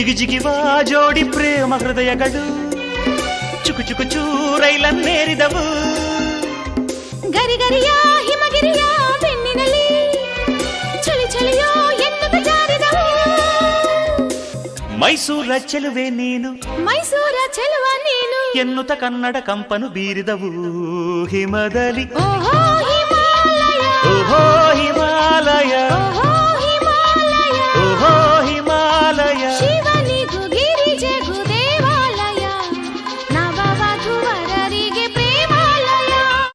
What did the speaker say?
ಜಿಗಿ ಜಿಗಿವಾ ಜೋಡಿ ಪ್ರೇಮ ಹೃದಯಗಳು ಚುಕು ಚುಕು ಚೂರೈಲನ್ನೇರಿದವು ಗರಿ ಗರಿಯ ಹಿಮಗಿರಿಯ ಬೆನ್ನಿನಲ್ಲಿ ಚಳಿ ಚಳಿಯೋ ಎನ್ನುತ್ತ ಜಾರಿದವು ಮೈಸೂರ ಚೆಲುವೆ ನೀನು ಮೈಸೂರ ಚೆಲುವ ನೀನು ಎನ್ನುತ್ತ ಕನ್ನಡ ಕಂಪನು ಬೀರಿದವು ಹಿಮದಲಿ ಓಹೋ